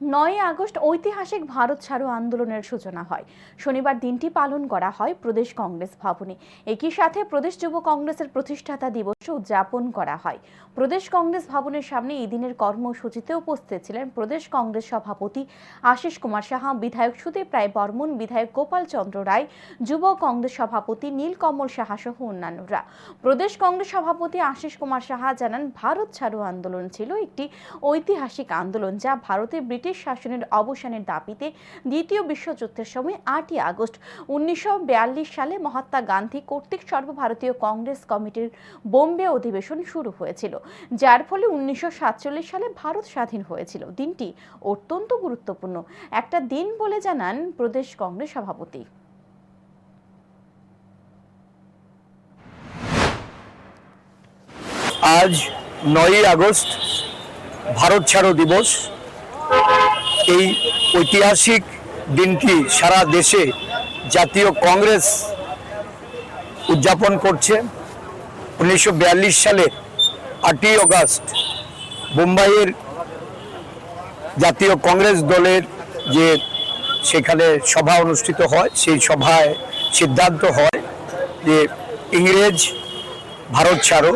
নয় আগস্ট ঐতিহাসিক ভারত ছাড়ো আন্দোলনের সূচনা হয়। শনিবার দিনটি পালন করা হয় প্রদেশ কংগ্রেস ভবনে। একই সাথে প্রদেশ যুব কংগ্রেসের প্রতিষ্ঠাতা দিবস উদযাপন করা হয়। প্রদেশ কংগ্রেস ভবনের সামনে এই দিনের কর্মসূচিতে উপস্থিত ছিলেন প্রদেশ কংগ্রেস সভাপতি আশিস কুমার সাহা, বিধায়ক সুদীপ রায় বর্মন, বিধায়ক গোপাল চন্দ্র রায়, যুব কংগ্রেস সভাপতি নীলকমল সাহা সহ অন্যান্যরা। প্রদেশ কংগ্রেস সভাপতি আশিস কুমার সাহা জানান, ভারত ছাড়ো আন্দোলন ছিল একটি ঐতিহাসিক আন্দোলন যা ভারতে ব্রিটিশ শাসনের অবসানের দাবিতে দ্বিতীয় বিশ্বযুদ্ধের সময় আটই আগস্ট উনিশশো সালে মহাত্মা গান্ধী কর্তৃক সর্বভারতীয় কংগ্রেস কমিটির বোম্বে অধিবেশন শুরু হয়েছিল, যার ফলে উনিশশো সালে ভারত স্বাধীন হয়েছিল। দিনটি অত্যন্ত গুরুত্বপূর্ণ। একটা দিন বলে জানান প্রদেশ কংগ্রেস সভাপতি। আজ নয়ই আগস্ট ভারত ছাড়ো দিবস। এই ঐতিহাসিক দিনটি সারা দেশে জাতীয় কংগ্রেস উদযাপন করছে। উনিশশো বিয়াল্লিশ সালে আটই আগস্ট মুম্বাইয়ের জাতীয় কংগ্রেস দলের যে সেখানে সভা অনুষ্ঠিত হয়, সেই সভায় সিদ্ধান্ত হয় যে ইংরেজ ভারত ছাড়ো।